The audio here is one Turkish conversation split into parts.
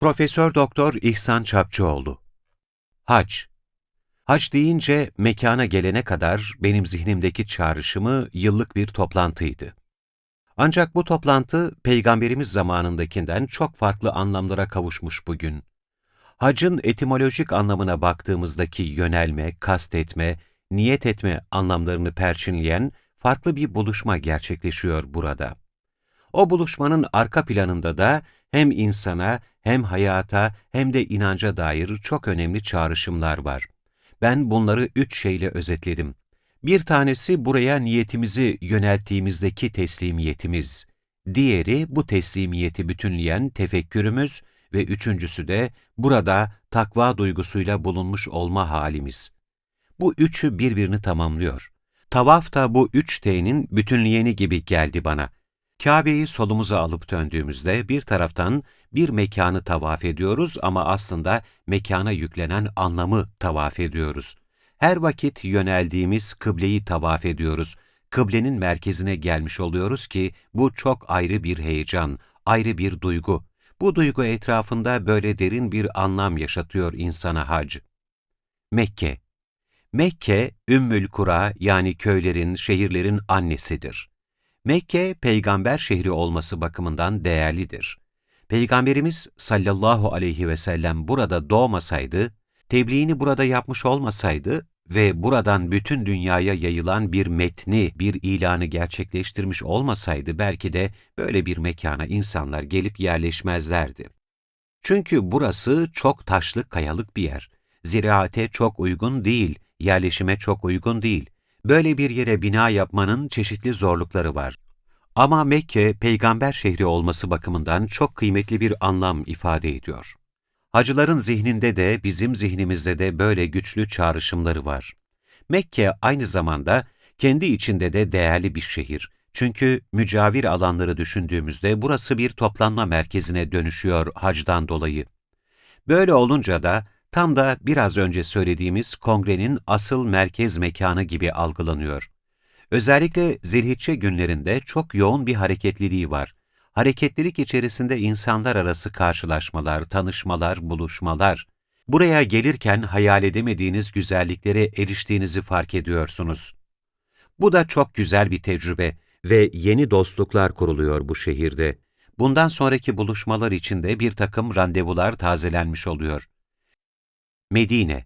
Profesör Doktor İhsan Çapçıoğlu Hac Hac deyince mekana gelene kadar benim zihnimdeki çağrışımı yıllık bir toplantıydı. Ancak bu toplantı Peygamberimiz zamanındakinden çok farklı anlamlara kavuşmuş bugün. Hacın etimolojik anlamına baktığımızdaki yönelme, kastetme, niyet etme anlamlarını perçinleyen farklı bir buluşma gerçekleşiyor burada. O buluşmanın arka planında da hem insana, hem hayata, hem de inanca dair çok önemli çağrışımlar var. Ben bunları üç şeyle özetledim. Bir tanesi buraya niyetimizi yönelttiğimizdeki teslimiyetimiz. Diğeri bu teslimiyeti bütünleyen tefekkürümüz ve üçüncüsü de burada takva duygusuyla bulunmuş olma halimiz. Bu üçü birbirini tamamlıyor. Tavaf da bu üç T'nin bütünleyeni gibi geldi bana. Kabe'yi solumuza alıp döndüğümüzde bir taraftan bir mekanı tavaf ediyoruz ama aslında mekana yüklenen anlamı tavaf ediyoruz. Her vakit yöneldiğimiz kıbleyi tavaf ediyoruz. Kıblenin merkezine gelmiş oluyoruz ki bu çok ayrı bir heyecan, ayrı bir duygu. Bu duygu etrafında böyle derin bir anlam yaşatıyor insana hac. Mekke Mekke, Ümmül Kura yani köylerin, şehirlerin annesidir. Mekke, peygamber şehri olması bakımından değerlidir. Peygamberimiz sallallahu aleyhi ve sellem burada doğmasaydı, tebliğini burada yapmış olmasaydı ve buradan bütün dünyaya yayılan bir metni, bir ilanı gerçekleştirmiş olmasaydı belki de böyle bir mekana insanlar gelip yerleşmezlerdi. Çünkü burası çok taşlı kayalık bir yer. Ziraate çok uygun değil, yerleşime çok uygun değil. Böyle bir yere bina yapmanın çeşitli zorlukları var. Ama Mekke, peygamber şehri olması bakımından çok kıymetli bir anlam ifade ediyor. Hacıların zihninde de bizim zihnimizde de böyle güçlü çağrışımları var. Mekke aynı zamanda kendi içinde de değerli bir şehir. Çünkü mücavir alanları düşündüğümüzde burası bir toplanma merkezine dönüşüyor hacdan dolayı. Böyle olunca da tam da biraz önce söylediğimiz kongrenin asıl merkez mekanı gibi algılanıyor. Özellikle zilhicce günlerinde çok yoğun bir hareketliliği var. Hareketlilik içerisinde insanlar arası karşılaşmalar, tanışmalar, buluşmalar. Buraya gelirken hayal edemediğiniz güzelliklere eriştiğinizi fark ediyorsunuz. Bu da çok güzel bir tecrübe ve yeni dostluklar kuruluyor bu şehirde. Bundan sonraki buluşmalar için de bir takım randevular tazelenmiş oluyor. Medine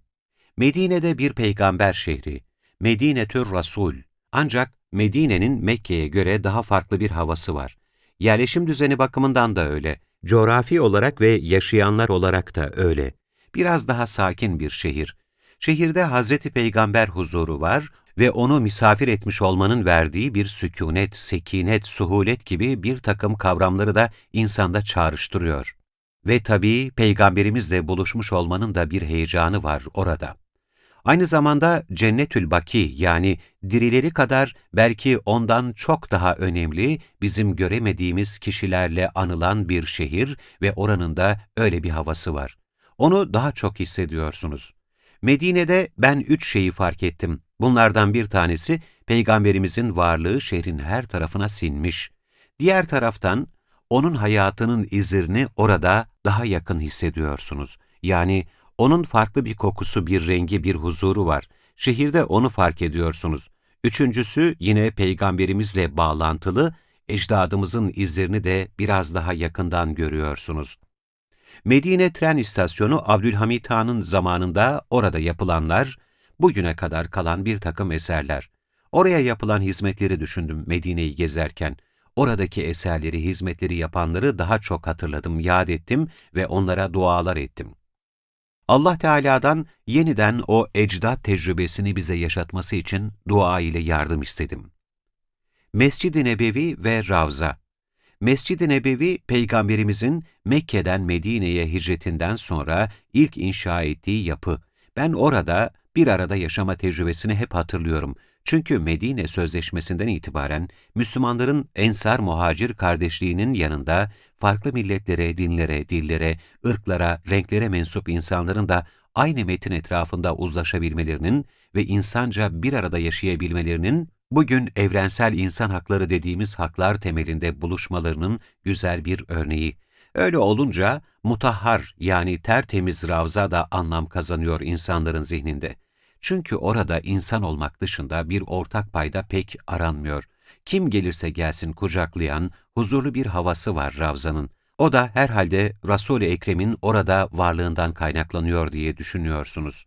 Medine'de bir peygamber şehri. Medine-tür Rasul. Ancak Medine'nin Mekke'ye göre daha farklı bir havası var. Yerleşim düzeni bakımından da öyle. Coğrafi olarak ve yaşayanlar olarak da öyle. Biraz daha sakin bir şehir. Şehirde Hazreti Peygamber huzuru var ve onu misafir etmiş olmanın verdiği bir sükunet, sekinet, suhulet gibi bir takım kavramları da insanda çağrıştırıyor. Ve tabii Peygamberimizle buluşmuş olmanın da bir heyecanı var orada. Aynı zamanda Cennetül Baki yani dirileri kadar belki ondan çok daha önemli bizim göremediğimiz kişilerle anılan bir şehir ve oranın da öyle bir havası var. Onu daha çok hissediyorsunuz. Medine'de ben üç şeyi fark ettim. Bunlardan bir tanesi Peygamberimizin varlığı şehrin her tarafına sinmiş. Diğer taraftan onun hayatının izlerini orada daha yakın hissediyorsunuz. Yani onun farklı bir kokusu, bir rengi, bir huzuru var. Şehirde onu fark ediyorsunuz. Üçüncüsü yine peygamberimizle bağlantılı, ecdadımızın izlerini de biraz daha yakından görüyorsunuz. Medine tren istasyonu Abdülhamit Han'ın zamanında orada yapılanlar, bugüne kadar kalan bir takım eserler. Oraya yapılan hizmetleri düşündüm Medine'yi gezerken. Oradaki eserleri, hizmetleri yapanları daha çok hatırladım, yad ettim ve onlara dualar ettim. Allah Teala'dan yeniden o ecdat tecrübesini bize yaşatması için dua ile yardım istedim. Mescid-i Nebevi ve Ravza Mescid-i Nebevi, Peygamberimizin Mekke'den Medine'ye hicretinden sonra ilk inşa ettiği yapı. Ben orada bir arada yaşama tecrübesini hep hatırlıyorum. Çünkü Medine Sözleşmesi'nden itibaren Müslümanların ensar muhacir kardeşliğinin yanında farklı milletlere, dinlere, dillere, ırklara, renklere mensup insanların da aynı metin etrafında uzlaşabilmelerinin ve insanca bir arada yaşayabilmelerinin bugün evrensel insan hakları dediğimiz haklar temelinde buluşmalarının güzel bir örneği. Öyle olunca mutahhar yani tertemiz Ravza da anlam kazanıyor insanların zihninde. Çünkü orada insan olmak dışında bir ortak payda pek aranmıyor. Kim gelirse gelsin kucaklayan, huzurlu bir havası var Ravza'nın. O da herhalde Resul-i Ekrem'in orada varlığından kaynaklanıyor diye düşünüyorsunuz.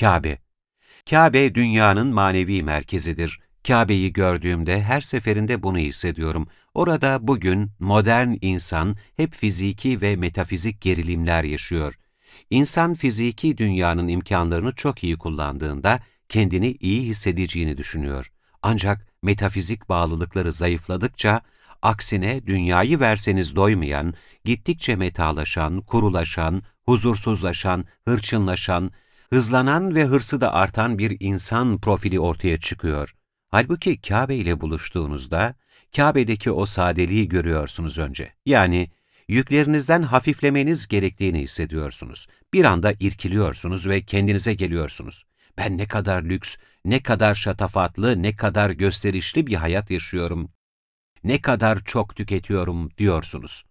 Kabe Kabe dünyanın manevi merkezidir. Kabe'yi gördüğümde her seferinde bunu hissediyorum. Orada bugün modern insan hep fiziki ve metafizik gerilimler yaşıyor. İnsan fiziki dünyanın imkanlarını çok iyi kullandığında kendini iyi hissedeceğini düşünüyor. Ancak metafizik bağlılıkları zayıfladıkça, aksine dünyayı verseniz doymayan, gittikçe metalaşan, kurulaşan, huzursuzlaşan, hırçınlaşan, hızlanan ve hırsı da artan bir insan profili ortaya çıkıyor. Halbuki Kabe ile buluştuğunuzda, Kabe'deki o sadeliği görüyorsunuz önce. Yani yüklerinizden hafiflemeniz gerektiğini hissediyorsunuz. Bir anda irkiliyorsunuz ve kendinize geliyorsunuz. Ben ne kadar lüks, ne kadar şatafatlı, ne kadar gösterişli bir hayat yaşıyorum. Ne kadar çok tüketiyorum diyorsunuz.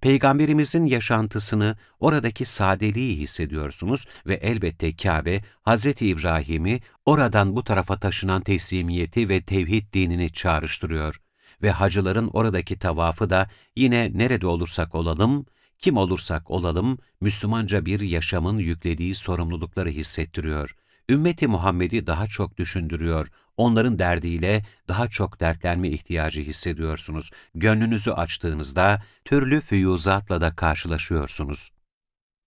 Peygamberimizin yaşantısını, oradaki sadeliği hissediyorsunuz ve elbette Kabe, Hz. İbrahim'i oradan bu tarafa taşınan teslimiyeti ve tevhid dinini çağrıştırıyor. Ve hacıların oradaki tavafı da yine nerede olursak olalım, kim olursak olalım, Müslümanca bir yaşamın yüklediği sorumlulukları hissettiriyor. Ümmeti Muhammed'i daha çok düşündürüyor, onların derdiyle daha çok dertlenme ihtiyacı hissediyorsunuz. Gönlünüzü açtığınızda türlü füyuzatla da karşılaşıyorsunuz.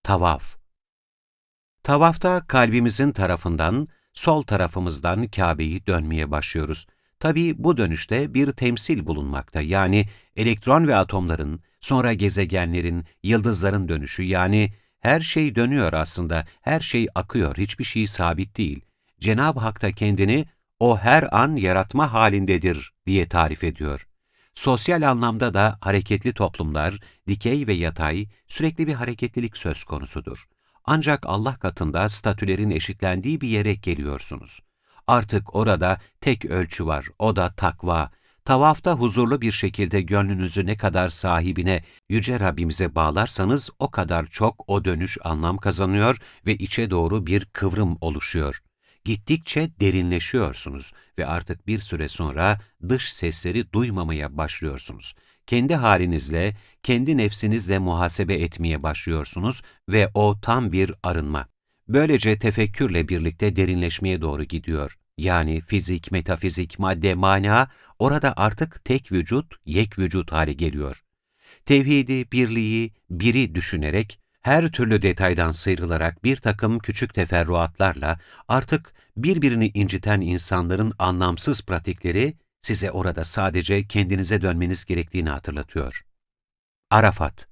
Tavaf Tavafta kalbimizin tarafından, sol tarafımızdan Kabe'yi dönmeye başlıyoruz. Tabii bu dönüşte bir temsil bulunmakta. Yani elektron ve atomların, sonra gezegenlerin, yıldızların dönüşü yani her şey dönüyor aslında, her şey akıyor, hiçbir şey sabit değil. Cenab-ı Hak da kendini o her an yaratma halindedir diye tarif ediyor. Sosyal anlamda da hareketli toplumlar, dikey ve yatay, sürekli bir hareketlilik söz konusudur. Ancak Allah katında statülerin eşitlendiği bir yere geliyorsunuz. Artık orada tek ölçü var, o da takva. Tavafta huzurlu bir şekilde gönlünüzü ne kadar sahibine, Yüce Rabbimize bağlarsanız o kadar çok o dönüş anlam kazanıyor ve içe doğru bir kıvrım oluşuyor. Gittikçe derinleşiyorsunuz ve artık bir süre sonra dış sesleri duymamaya başlıyorsunuz. Kendi halinizle, kendi nefsinizle muhasebe etmeye başlıyorsunuz ve o tam bir arınma. Böylece tefekkürle birlikte derinleşmeye doğru gidiyor. Yani fizik, metafizik, madde, mana orada artık tek vücut, yek vücut hali geliyor. Tevhidi, birliği, biri düşünerek, her türlü detaydan sıyrılarak bir takım küçük teferruatlarla artık birbirini inciten insanların anlamsız pratikleri size orada sadece kendinize dönmeniz gerektiğini hatırlatıyor. Arafat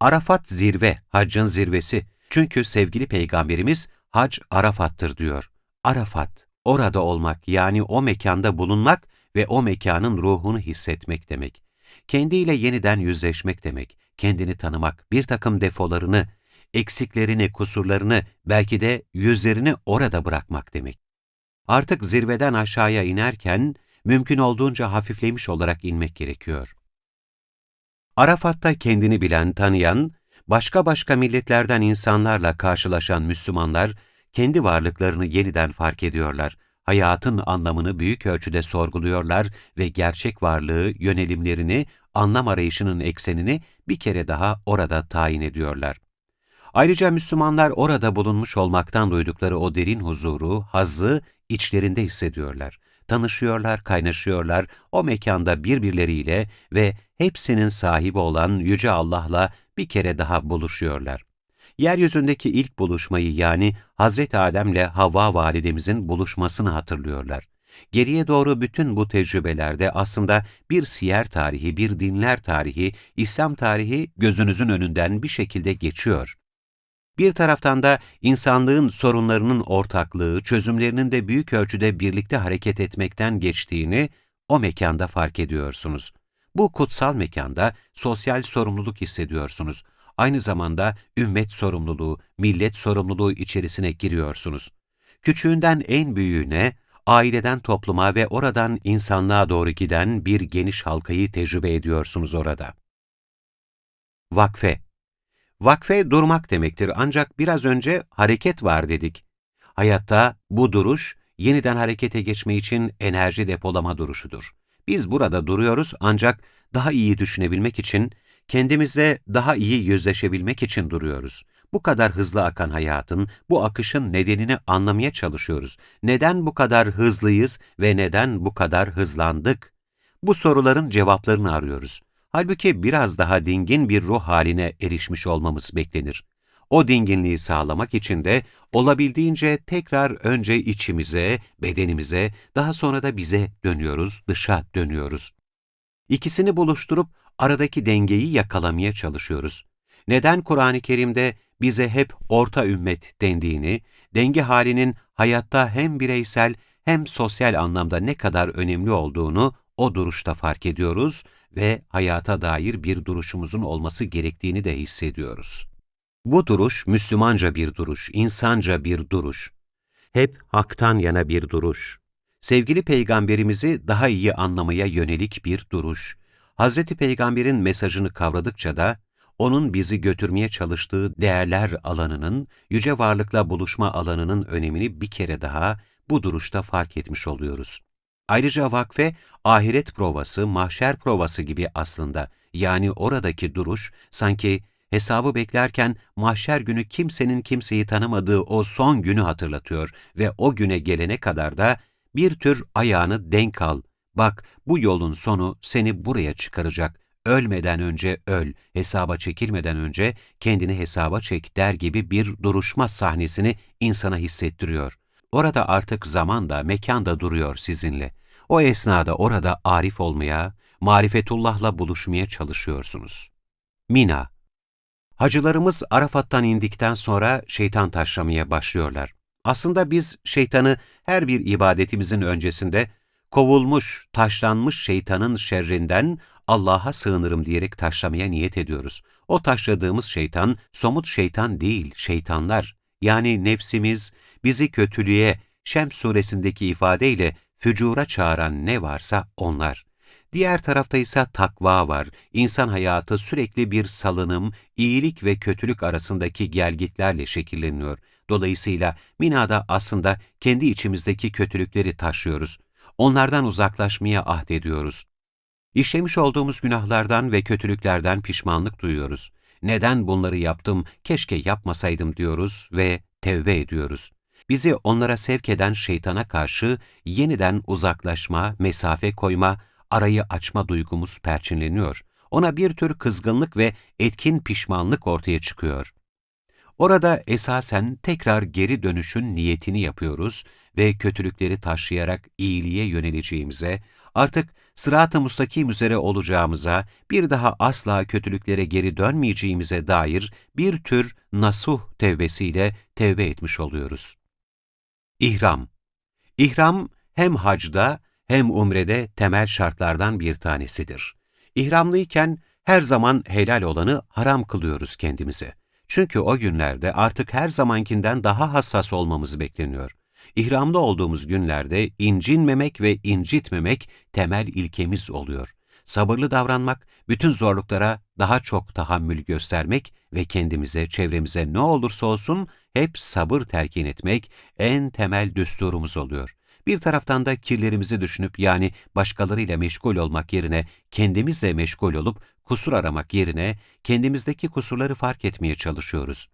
Arafat zirve, haccın zirvesi. Çünkü sevgili Peygamberimiz hac Arafat'tır diyor. Arafat, orada olmak yani o mekanda bulunmak ve o mekanın ruhunu hissetmek demek. Kendiyle yeniden yüzleşmek demek, kendini tanımak, bir takım defolarını, eksiklerini, kusurlarını, belki de yüzlerini orada bırakmak demek. Artık zirveden aşağıya inerken, mümkün olduğunca hafiflemiş olarak inmek gerekiyor. Arafat'ta kendini bilen, tanıyan, başka başka milletlerden insanlarla karşılaşan Müslümanlar, kendi varlıklarını yeniden fark ediyorlar, hayatın anlamını büyük ölçüde sorguluyorlar ve gerçek varlığı, yönelimlerini, anlam arayışının eksenini bir kere daha orada tayin ediyorlar. Ayrıca Müslümanlar orada bulunmuş olmaktan duydukları o derin huzuru, hazzı içlerinde hissediyorlar. Tanışıyorlar, kaynaşıyorlar, o mekanda birbirleriyle ve hepsinin sahibi olan Yüce Allah'la bir kere daha buluşuyorlar. Yeryüzündeki ilk buluşmayı yani Hazreti Adem'le Havva validemizin buluşmasını hatırlıyorlar. Geriye doğru bütün bu tecrübelerde aslında bir siyer tarihi, bir dinler tarihi, İslam tarihi gözünüzün önünden bir şekilde geçiyor. Bir taraftan da insanlığın sorunlarının ortaklığı, çözümlerinin de büyük ölçüde birlikte hareket etmekten geçtiğini o mekanda fark ediyorsunuz. Bu kutsal mekanda sosyal sorumluluk hissediyorsunuz. Aynı zamanda ümmet sorumluluğu, millet sorumluluğu içerisine giriyorsunuz. Küçüğünden en büyüğüne, aileden topluma ve oradan insanlığa doğru giden bir geniş halkayı tecrübe ediyorsunuz orada. Vakfe Vakfe durmak demektir ancak biraz önce hareket var dedik. Hayatta bu duruş, yeniden harekete geçme için enerji depolama duruşudur. Biz burada duruyoruz ancak daha iyi düşünebilmek için, kendimize daha iyi yüzleşebilmek için duruyoruz. Bu kadar hızlı akan hayatın, bu akışın nedenini anlamaya çalışıyoruz. Neden bu kadar hızlıyız ve neden bu kadar hızlandık? Bu soruların cevaplarını arıyoruz. Halbuki biraz daha dingin bir ruh haline erişmiş olmamız beklenir. O dinginliği sağlamak için de olabildiğince tekrar önce içimize, bedenimize, daha sonra da bize dönüyoruz, dışa dönüyoruz. İkisini buluşturup aradaki dengeyi yakalamaya çalışıyoruz. Neden Kur'an-ı Kerim'de bize hep orta ümmet dendiğini, denge halinin hayatta hem bireysel hem sosyal anlamda ne kadar önemli olduğunu o duruşta fark ediyoruz ve hayata dair bir duruşumuzun olması gerektiğini de hissediyoruz. Bu duruş Müslümanca bir duruş, insanca bir duruş. Hep haktan yana bir duruş. Sevgili peygamberimizi daha iyi anlamaya yönelik bir duruş. Hazreti Peygamber'in mesajını kavradıkça da onun bizi götürmeye çalıştığı değerler alanının, yüce varlıkla buluşma alanının önemini bir kere daha bu duruşta fark etmiş oluyoruz. Ayrıca vakfe, ahiret provası, mahşer provası gibi aslında. Yani oradaki duruş, sanki hesabı beklerken mahşer günü kimsenin kimseyi tanımadığı o son günü hatırlatıyor ve o güne gelene kadar da bir tür ayağını denk al. Bak bu yolun sonu seni buraya çıkaracak. Ölmeden önce öl, hesaba çekilmeden önce kendini hesaba çek der gibi bir duruşma sahnesini insana hissettiriyor. Orada artık zaman da, mekan da duruyor sizinle. O esnada orada arif olmaya, marifetullahla buluşmaya çalışıyorsunuz. Mina Hacılarımız Arafat'tan indikten sonra şeytan taşlamaya başlıyorlar. Aslında biz şeytanı her bir ibadetimizin öncesinde kovulmuş, taşlanmış şeytanın şerrinden Allah'a sığınırım diyerek taşlamaya niyet ediyoruz. O taşladığımız şeytan, somut şeytan değil, şeytanlar. Yani nefsimiz, bizi kötülüğe, Şems suresindeki ifadeyle fücura çağıran ne varsa onlar. Diğer tarafta ise takva var. İnsan hayatı sürekli bir salınım, iyilik ve kötülük arasındaki gelgitlerle şekilleniyor. Dolayısıyla Mina'da aslında kendi içimizdeki kötülükleri taşıyoruz. Onlardan uzaklaşmaya ahdediyoruz. İşlemiş olduğumuz günahlardan ve kötülüklerden pişmanlık duyuyoruz. Neden bunları yaptım, keşke yapmasaydım diyoruz ve tevbe ediyoruz. Bizi onlara sevk eden şeytana karşı yeniden uzaklaşma, mesafe koyma, arayı açma duygumuz perçinleniyor. Ona bir tür kızgınlık ve etkin pişmanlık ortaya çıkıyor. Orada esasen tekrar geri dönüşün niyetini yapıyoruz ve kötülükleri taşıyarak iyiliğe yöneleceğimize, artık sırat-ı mustakim üzere olacağımıza, bir daha asla kötülüklere geri dönmeyeceğimize dair bir tür nasuh tevbesiyle tevbe etmiş oluyoruz. İhram İhram hem hacda hem umrede temel şartlardan bir tanesidir. İhramlıyken her zaman helal olanı haram kılıyoruz kendimize. Çünkü o günlerde artık her zamankinden daha hassas olmamız bekleniyor. İhramda olduğumuz günlerde incinmemek ve incitmemek temel ilkemiz oluyor. Sabırlı davranmak, bütün zorluklara daha çok tahammül göstermek ve kendimize, çevremize ne olursa olsun hep sabır telkin etmek en temel düsturumuz oluyor. Bir taraftan da kirlerimizi düşünüp yani başkalarıyla meşgul olmak yerine kendimizle meşgul olup kusur aramak yerine kendimizdeki kusurları fark etmeye çalışıyoruz.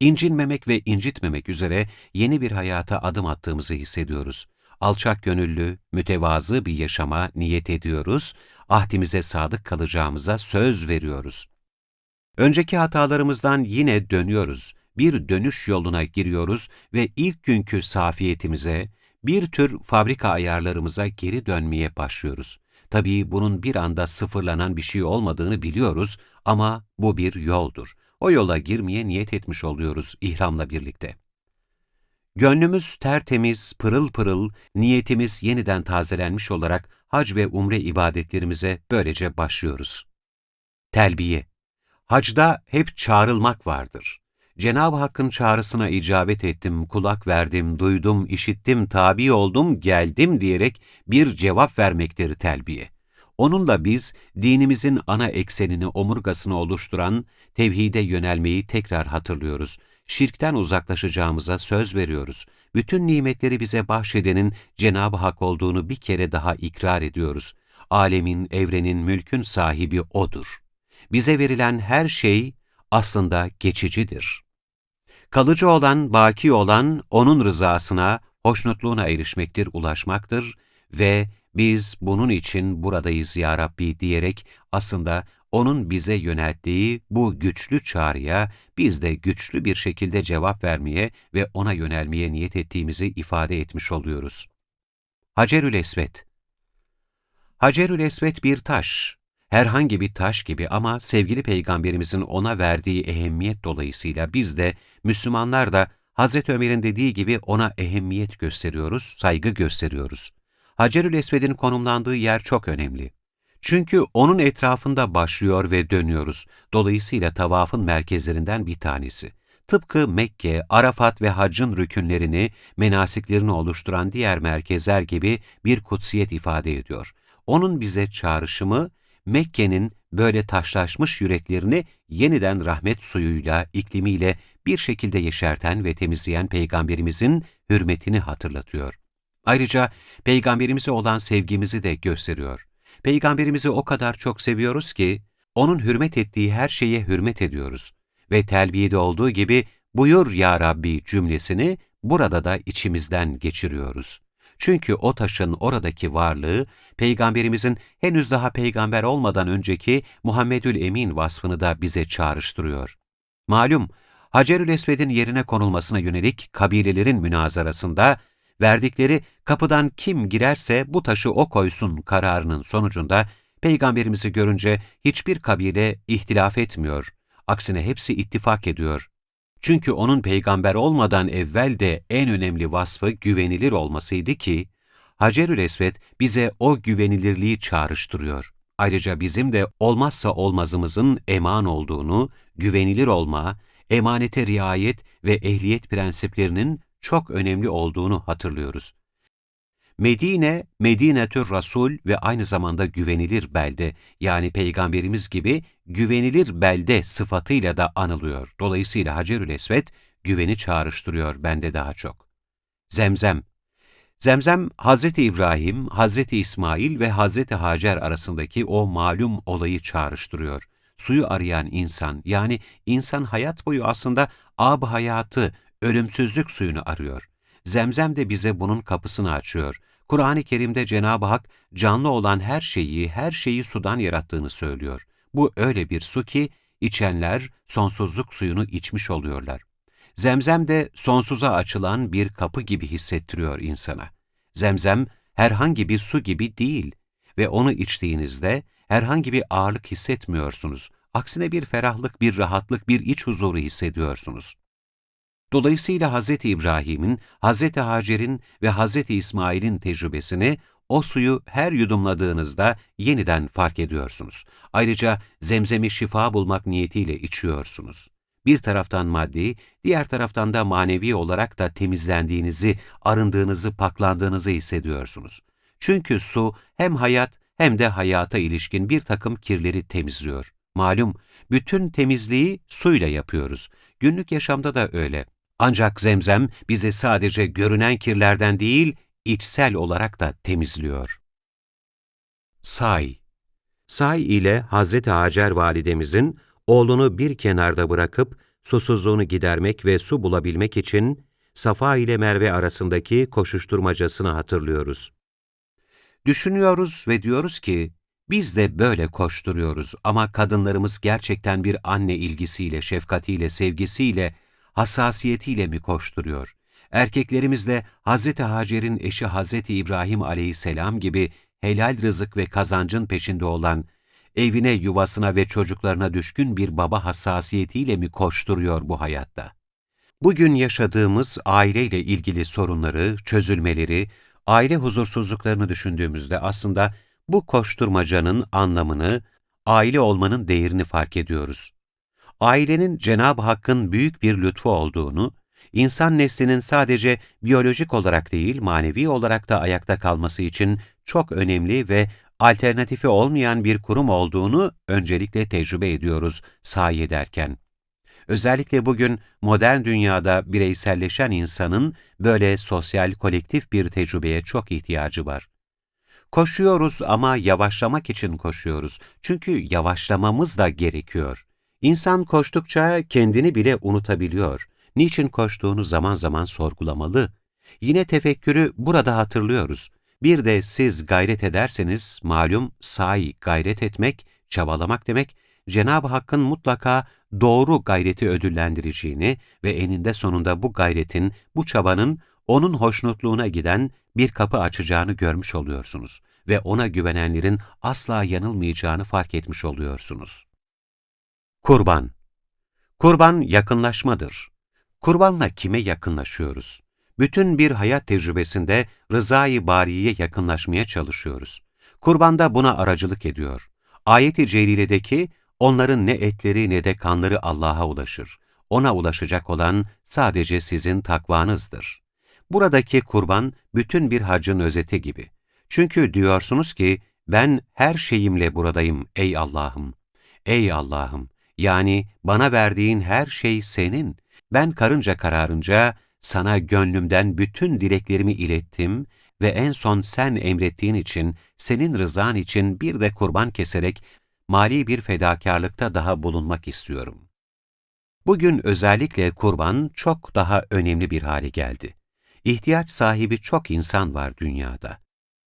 İncinmemek ve incitmemek üzere yeni bir hayata adım attığımızı hissediyoruz. Alçak gönüllü, mütevazı bir yaşama niyet ediyoruz, ahdimize sadık kalacağımıza söz veriyoruz. Önceki hatalarımızdan yine dönüyoruz, bir dönüş yoluna giriyoruz ve ilk günkü safiyetimize, bir tür fabrika ayarlarımıza geri dönmeye başlıyoruz. Tabii bunun bir anda sıfırlanan bir şey olmadığını biliyoruz ama bu bir yoldur. O yola girmeye niyet etmiş oluyoruz ihramla birlikte. Gönlümüz tertemiz, pırıl pırıl, niyetimiz yeniden tazelenmiş olarak hac ve umre ibadetlerimize böylece başlıyoruz. Telbiye Hacda hep çağrılmak vardır. Cenab-ı Hakk'ın çağrısına icabet ettim, kulak verdim, duydum, işittim, tabi oldum, geldim diyerek bir cevap vermektir telbiye. Onunla biz, dinimizin ana eksenini, omurgasını oluşturan tevhide yönelmeyi tekrar hatırlıyoruz. Şirkten uzaklaşacağımıza söz veriyoruz. Bütün nimetleri bize bahşedenin Cenab-ı Hak olduğunu bir kere daha ikrar ediyoruz. Alemin, evrenin, mülkün sahibi O'dur. Bize verilen her şey aslında geçicidir. Kalıcı olan, baki olan O'nun rızasına, hoşnutluğuna erişmektir, ulaşmaktır ve biz bunun için buradayız ya Rabbi diyerek aslında O'nun bize yönelttiği bu güçlü çağrıya biz de güçlü bir şekilde cevap vermeye ve O'na yönelmeye niyet ettiğimizi ifade etmiş oluyoruz. Hacerül Esved Hacerül Esved bir taş, herhangi bir taş gibi ama sevgili Peygamberimizin ona verdiği ehemmiyet dolayısıyla biz de, Müslümanlar da Hazreti Ömer'in dediği gibi ona ehemmiyet gösteriyoruz, saygı gösteriyoruz. Hacerül Esved'in konumlandığı yer çok önemli. Çünkü onun etrafında başlıyor ve dönüyoruz. Dolayısıyla tavafın merkezlerinden bir tanesi. Tıpkı Mekke, Arafat ve Hacc'ın rükünlerini, menasiklerini oluşturan diğer merkezler gibi bir kutsiyet ifade ediyor. Onun bize çağrışımı, Mekke'nin böyle taşlaşmış yüreklerini yeniden rahmet suyuyla, iklimiyle bir şekilde yeşerten ve temizleyen Peygamberimizin hürmetini hatırlatıyor. Ayrıca Peygamberimize olan sevgimizi de gösteriyor. Peygamberimizi o kadar çok seviyoruz ki, onun hürmet ettiği her şeye hürmet ediyoruz. Ve telbiyede olduğu gibi, buyur ya Rabbi cümlesini burada da içimizden geçiriyoruz. Çünkü o taşın oradaki varlığı, Peygamberimizin henüz daha peygamber olmadan önceki Muhammedül Emin vasfını da bize çağrıştırıyor. Malum, Hacerül Esved'in yerine konulmasına yönelik kabilelerin münazarasında, verdikleri kapıdan kim girerse bu taşı o koysun kararının sonucunda, Peygamberimizi görünce hiçbir kabile ihtilaf etmiyor, aksine hepsi ittifak ediyor. Çünkü onun peygamber olmadan evvel de en önemli vasfı güvenilir olmasıydı ki, Hacerül Esved bize o güvenilirliği çağrıştırıyor. Ayrıca bizim de olmazsa olmazımızın eman olduğunu, güvenilir olma, emanete riayet ve ehliyet prensiplerinin çok önemli olduğunu hatırlıyoruz. Medine, Medinetür Rasul ve aynı zamanda güvenilir belde, yani Peygamberimiz gibi güvenilir belde sıfatıyla da anılıyor. Dolayısıyla Hacerül Esved güveni çağrıştırıyor bende daha çok. Zemzem Zemzem, Hazreti İbrahim, Hazreti İsmail ve Hazreti Hacer arasındaki o malum olayı çağrıştırıyor. Suyu arayan insan, yani insan hayat boyu aslında ab hayatı, ölümsüzlük suyunu arıyor. Zemzem de bize bunun kapısını açıyor. Kur'an-ı Kerim'de Cenab-ı Hak canlı olan her şeyi, her şeyi sudan yarattığını söylüyor. Bu öyle bir su ki içenler sonsuzluk suyunu içmiş oluyorlar. Zemzem de sonsuza açılan bir kapı gibi hissettiriyor insana. Zemzem herhangi bir su gibi değil ve onu içtiğinizde herhangi bir ağırlık hissetmiyorsunuz. Aksine bir ferahlık, bir rahatlık, bir iç huzuru hissediyorsunuz. Dolayısıyla Hz. İbrahim'in, Hz. Hacer'in ve Hz. İsmail'in tecrübesini o suyu her yudumladığınızda yeniden fark ediyorsunuz. Ayrıca zemzemi şifa bulmak niyetiyle içiyorsunuz. Bir taraftan maddi, diğer taraftan da manevi olarak da temizlendiğinizi, arındığınızı, paklandığınızı hissediyorsunuz. Çünkü su hem hayat hem de hayata ilişkin bir takım kirleri temizliyor. Malum, bütün temizliği suyla yapıyoruz. Günlük yaşamda da öyle. Ancak zemzem bizi sadece görünen kirlerden değil, içsel olarak da temizliyor. Say Say ile Hazreti Hacer validemizin oğlunu bir kenarda bırakıp susuzluğunu gidermek ve su bulabilmek için Safa ile Merve arasındaki koşuşturmacasını hatırlıyoruz. Düşünüyoruz ve diyoruz ki, biz de böyle koşturuyoruz ama kadınlarımız gerçekten bir anne ilgisiyle, şefkatiyle, sevgisiyle, hassasiyetiyle mi koşturuyor? Erkeklerimiz de Hz. Hacer'in eşi Hz. İbrahim aleyhisselam gibi helal rızık ve kazancın peşinde olan, evine, yuvasına ve çocuklarına düşkün bir baba hassasiyetiyle mi koşturuyor bu hayatta? Bugün yaşadığımız aileyle ilgili sorunları, çözülmeleri, aile huzursuzluklarını düşündüğümüzde aslında bu koşturmacanın anlamını, aile olmanın değerini fark ediyoruz. Ailenin Cenab-ı Hakk'ın büyük bir lütfu olduğunu, insan neslinin sadece biyolojik olarak değil, manevi olarak da ayakta kalması için çok önemli ve alternatifi olmayan bir kurum olduğunu öncelikle tecrübe ediyoruz sahi ederken. Özellikle bugün modern dünyada bireyselleşen insanın böyle sosyal kolektif bir tecrübeye çok ihtiyacı var. Koşuyoruz ama yavaşlamak için koşuyoruz. Çünkü yavaşlamamız da gerekiyor. İnsan koştukça kendini bile unutabiliyor. Niçin koştuğunu zaman zaman sorgulamalı. Yine tefekkürü burada hatırlıyoruz. Bir de siz gayret ederseniz, malum sahi gayret etmek, çabalamak demek, Cenab-ı Hakk'ın mutlaka doğru gayreti ödüllendireceğini ve eninde sonunda bu gayretin, bu çabanın onun hoşnutluğuna giden bir kapı açacağını görmüş oluyorsunuz ve ona güvenenlerin asla yanılmayacağını fark etmiş oluyorsunuz. Kurban Kurban yakınlaşmadır. Kurbanla kime yakınlaşıyoruz? Bütün bir hayat tecrübesinde rızayı bariye yakınlaşmaya çalışıyoruz. Kurbanda buna aracılık ediyor. Ayet-i Celile'deki onların ne etleri ne de kanları Allah'a ulaşır. Ona ulaşacak olan sadece sizin takvanızdır. Buradaki kurban bütün bir hacın özeti gibi. Çünkü diyorsunuz ki ben her şeyimle buradayım ey Allah'ım. Ey Allah'ım yani bana verdiğin her şey senin. Ben karınca kararınca sana gönlümden bütün dileklerimi ilettim ve en son sen emrettiğin için, senin rızan için bir de kurban keserek mali bir fedakarlıkta daha bulunmak istiyorum. Bugün özellikle kurban çok daha önemli bir hale geldi. İhtiyaç sahibi çok insan var dünyada.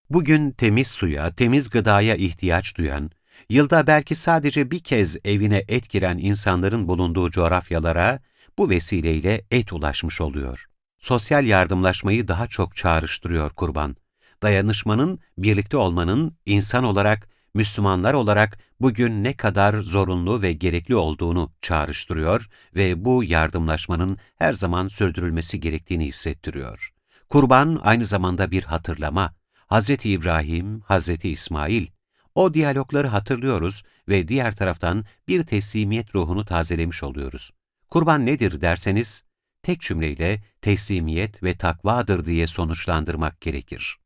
Bugün temiz suya, temiz gıdaya ihtiyaç duyan, yılda belki sadece bir kez evine et giren insanların bulunduğu coğrafyalara bu vesileyle et ulaşmış oluyor. Sosyal yardımlaşmayı daha çok çağrıştırıyor kurban. Dayanışmanın, birlikte olmanın insan olarak, Müslümanlar olarak bugün ne kadar zorunlu ve gerekli olduğunu çağrıştırıyor ve bu yardımlaşmanın her zaman sürdürülmesi gerektiğini hissettiriyor. Kurban aynı zamanda bir hatırlama. Hz. İbrahim, Hz. İsmail, o diyalogları hatırlıyoruz ve diğer taraftan bir teslimiyet ruhunu tazelemiş oluyoruz. Kurban nedir derseniz, tek cümleyle teslimiyet ve takvadır diye sonuçlandırmak gerekir.